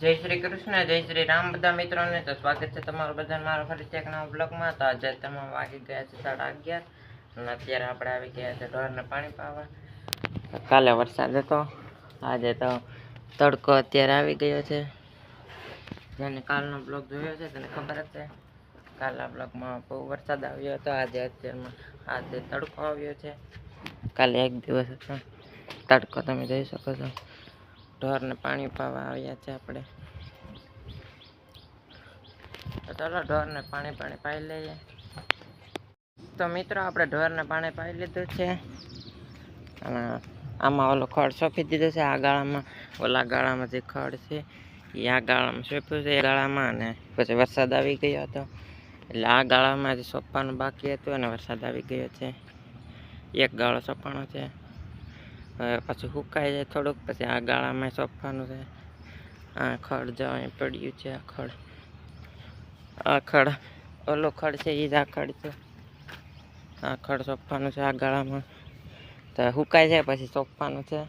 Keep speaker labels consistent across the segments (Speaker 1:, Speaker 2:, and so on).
Speaker 1: જય શ્રી કૃષ્ણ, જય શ્રી રામ. બધા મિત્રોને તો સ્વાગત છે તમારું બધાને મારો ફરીથી એક નવા બ્લોગમાં તો આજે તમે વાગી ગયા છે સાડા અગિયાર અને અત્યારે આપણે આવી ગયા છે ઢોરને પાણી પાવા. કાલે વરસાદ હતો. આજે તો તડકો અત્યારે આવી ગયો છે. જેને કાલનો બ્લોગ જોયો છે તેને ખબર જ છે. કાલના બ્લોગમાં બહુ વરસાદ આવ્યો હતો. આજે અત્યારમાં આજે તડકો આવ્યો છે. કાલે એક દિવસ હતો. તડકો તમે જોઈ શકો છો. ઢોરને પાણી પાવા આવ્યા છે આપણે. ચાલો ઢોરને પાણી પાણી પાઈ લઈએ. તો મિત્રો, આપણે ઢોરને પાણી પાઈ લીધું છે. અને આમાં ઓલો ખડ સોંપી દીધો છે. આ ગાળામાં, ઓલા ગાળામાં જે ખડ છે એ આ ગાળામાં સોંપ્યું છે, એ ગાળામાં. અને પછી વરસાદ આવી ગયો હતો. એટલે આ ગાળામાં જે સોંપવાનું બાકી હતું અને વરસાદ આવી ગયો છે. એક ગાળો સોંપવાનો છે. પછી સુકાઈ જાય થોડુંક, પછી આ ગાળામાં સોંપવાનું છે. આ ખડ જો અહીં પડ્યું છે, આ ખડ. આ ખડ, ઓલો ખડ છે એ જ આ ખડ છે. આ ખડ સોંપવાનું છે આ ગાળામાં. તો સુકાઈ જાય પછી સોંપવાનું છે.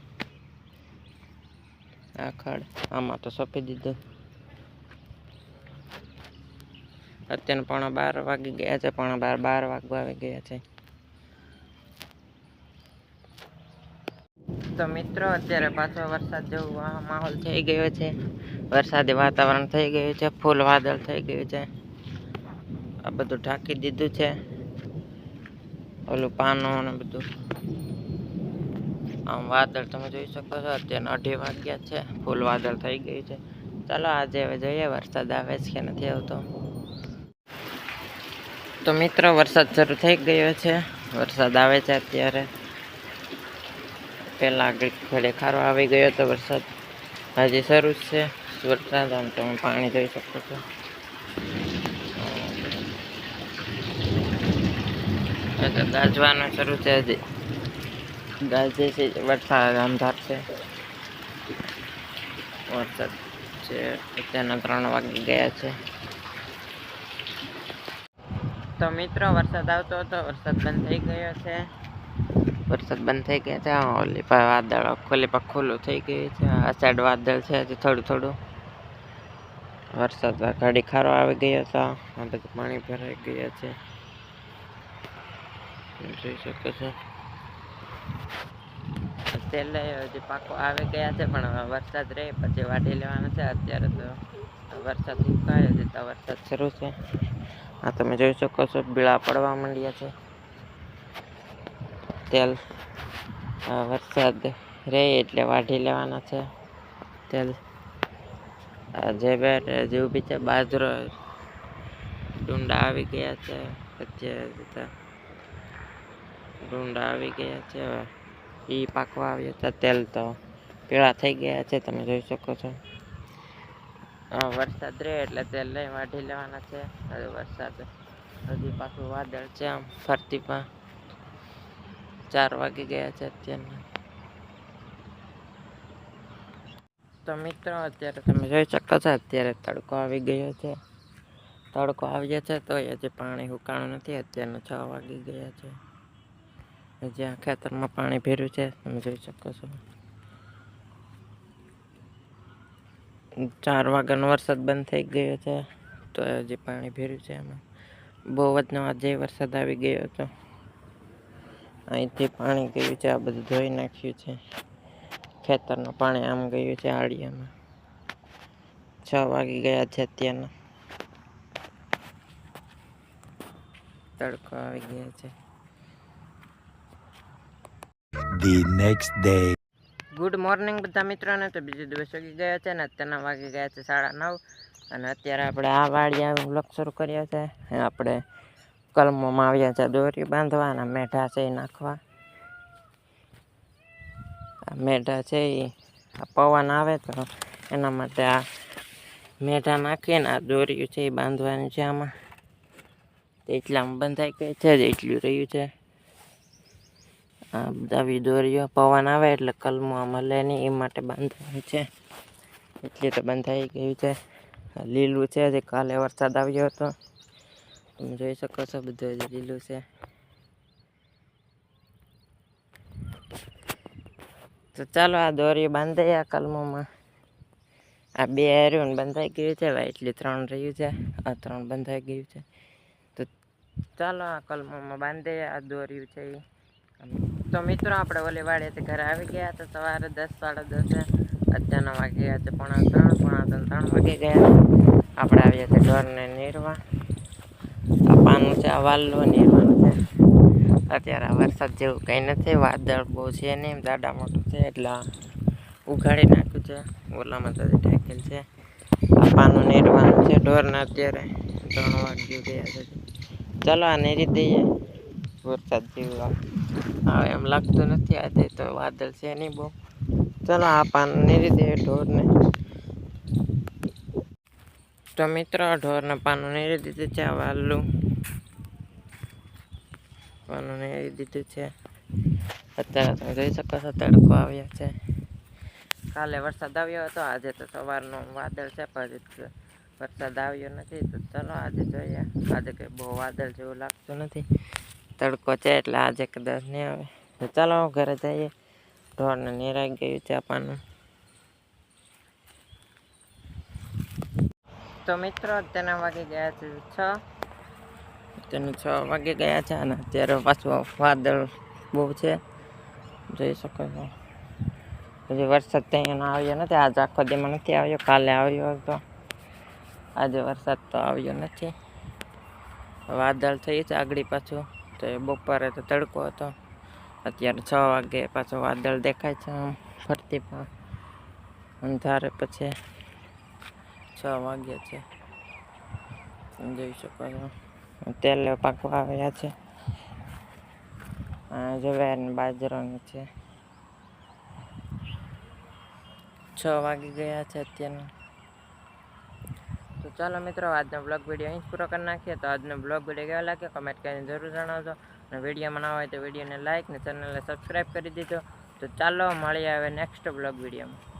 Speaker 1: આ ખડ, આમાં તો સોંપી દીધું. અત્યારે પોણા બાર વાગી ગયા છે, પોણા બાર બાર વાગવા આવી ગયા છે. તો મિત્રો, અત્યારે પાછો વરસાદ જેવો માહોલ થઈ ગયો છે. વરસાદી વાતાવરણ થઈ ગયું છે, ફૂલ વાદળ થઈ ગયું છે. આ બધું ઢાંકી દીધું છે. ઓલું પાનું ને બધું. આમ વાદળ તમે જોઈ શકો છો, અત્યારે અઢી વાગ્યા છે, ફૂલ વાદળ થઈ ગયું છે. ચાલો આજે હવે જોઈએ વરસાદ આવે છે કે નથી આવતો. તો મિત્રો, વરસાદ શરૂ થઈ ગયો છે. વરસાદ આવે છે અત્યારે. પહેલા ઘડે આવી ગયો હતો વરસાદ હજી શરૂ છે. વરસાદ આમ તમે પાણી જોઈ શકો છો. ગાજવાનું શરૂ છે હજી ગાજે છે, વરસાદ અંધાર છે. વરસાદ છે, અત્યારના ત્રણ વાગી ગયા છે. તો મિત્રો, વરસાદ આવતો હતો, વરસાદ બંધ થઈ ગયો છે. વરસાદ બંધ થઈ ગયા છે. ઓલી પર વાદળ ખોલી પર ખુલ્લું થઈ ગયું છે. આ સાઈડ વાદળ છે હજી થોડું થોડું. વરસાદ ઘડી ખારો આવી ગયો હતો આ બધું પાણી ભરાઈ ગયા છે. જોઈ શકો છો? છેલ્લે હજી પાકો આવી ગયા છે, પણ વરસાદ રહે પછી વાઢી લેવાનો છે. અત્યારે તો વરસાદ સુકાયો હજી તો વરસાદ શરૂ છે. આ તમે જોઈ શકો છો, બીળા પડવા માંડ્યા છે. તેલ વરસાદ રહે એટલે વાઢી લેવાના છે તેલ. આ જે બી છે, બાજરો, ડુંડા આવી ગયા છે. તો ડુંડા આવી ગયા છે. એ પાકવા આવ્યા હતા તેલ તો પીળા થઈ ગયા છે, તમે જોઈ શકો છો. વરસાદ રહે એટલે તેલ લઈ વાઢી લેવાના છે. વરસાદ હજી પાછું વાદળ છે આમ ફરતી પણ. ચાર વાગી ગયા છે અત્યારના. તો મિત્રો, અત્યારે તમે જોઈ શકો છો, અત્યારે તડકો આવી ગયો છે. તડકો આવ્યો છે તો હજી પાણી હુકાણું નથી, અત્યારના છ વાગી ગયા છે. હજી આ ખેતરમાં પાણી ભેર્યું છે, તમે જોઈ શકો છો. ચાર વાગ્યાનો વરસાદ બંધ થઈ ગયો છે, તો હજી પાણી ભેર્યું છે એમાં બહુ જ આજે વરસાદ આવી ગયો હતો. અહીંથી પાણી ગયું છે આ બધું ધોઈ નાખ્યું છે. ખેતરનું પાણી આમ ગયું છે આડિયામાં. છ વાગી ગયા છે અત્યારના. તડકો આવી ગયા છે.
Speaker 2: The next day.
Speaker 1: Good morning બધા મિત્રોને. તો બીજો દિવસ વાગી ગયો છે ને અત્યારના વાગી ગયા છે સાડા નવ. અને અત્યારે આપણે આ વાડી આવી વ્લોગ શરૂ કર્યા છે. આપણે કલમોમાં આવ્યા છે દોરી બાંધવાના મેઢા છે એ નાખવા. આ મેઢા છે એ પવન આવે તો એના માટે આ મેઢા નાખીને આ દોરી છે એ બાંધવાની છે આમાં. એટલામાં બંધાઈ ગઈ છે જ એટલું રહ્યું છે. આ આવી દોરીઓ, પવન આવે એટલે કલમો મળે નહીં એ માટે બાંધવાની છે. એટલે તો બંધાઈ ગયું છે. લીલું છે જે કાલે વરસાદ આવ્યો હતો. તમે જોઈ શકો છો બધું હજી લીલું છે. તો ચાલો આ દોરી બાંધાઈ આ કલમોમાં. આ બે રહ્યું બંધાઈ ગયું છે એટલે ત્રણ રહ્યું છે, આ ત્રણ બંધાઈ ગયું છે. તો ચાલો આ કલમોમાં બાંધાઈ આ દોર્યું છે તો મિત્રો આપણે ઓલી વાડીએથી ઘરે આવી ગયા તો સવારે દસ, સાડા દસે અત્યારના વાગી ગયા છે પોણા ત્રણ પોણા ત્રણ ત્રણ વાગી ગયા. આપણે આવ્યા છે ઢોરને નીરવા. આ પાનું છે આ વાલનું નીરવાનું છે. અત્યારે વરસાદ જેવું કંઈ નથી, વાદળ બહુ છે એમ જાડા મોટું છે, એટલે ઉઘાડી નાખ્યું છે. ઓલામાં તો ઠેકેલ છે. આ પાનું નીરવાનું છે, ઢોરને અત્યારે ત્રણ વાગ્યું ગયા છે. ચાલો આ નીરી દઈએ. વરસાદ જેવું હવે એમ લાગતું નથી, આજે તો વાદળ છે નહીં બહુ. ચાલો આ પાન નીરી દઈએ ઢોરને. તો મિત્રો ઢોરને પાનું નેરી દીધું છે આ વાલું પાનું નેરી દીધું છે. અત્યારે તમે જોઈ શકો છો, તડકો આવ્યો છે. કાલે વરસાદ આવ્યો હતો, આજે તો સવારનો વાદળ છે પછી વરસાદ આવ્યો નથી, તો ચલો આજે જોઈએ. આજે કંઈ બહુ વાદળ જેવું લાગતું નથી. તડકો છે એટલે આજે કદાચ નહીં આવે. તો ચાલો ઘરે જઈએ. ઢોરને નિરાઈ ગયું છે પાનું. તો મિત્રો, અત્યારના વાગે ગયા છે છ. અત્યારના છ વાગે ગયા છે અને અત્યારે પાછું વાદળ બહુ છે. જોઈ શકો છો. હજી વરસાદ ત્યાં આવ્યો નથી. આજ આખો દીમાં નથી આવ્યો. કાલે આવ્યો હતો. આજે વરસાદ તો આવ્યો નથી. વાદળ થઈ છે આગળ પાછું. તો એ બપોરે તો તડકો હતો. અત્યારે છ વાગે પાછું વાદળ દેખાય છે ફરતી પણ. અંધારે પછી છ વાગ્યા છે. જોઈ શકો છો. તેલ પાકવા આવ્યા છે. જવેર બાજરાનું છે. છ વાગી ગયા છે અત્યારના. તો ચાલો મિત્રો, આજનો બ્લોગ વીડિયો અહીં જ પૂરો કરી નાખીએ. તો આજનો બ્લોગ વીડિયો કેવો લાગ્યો? કમેન્ટ કરીને જરૂર જણાવજો. અને વિડીયોમાં ના હોય તો વિડીયોને લાઇક ને ચેનલને સબસ્ક્રાઈબ કરી દીધો તો ચાલો મળી આવે નેક્સ્ટ બ્લોગ વિડીયોમાં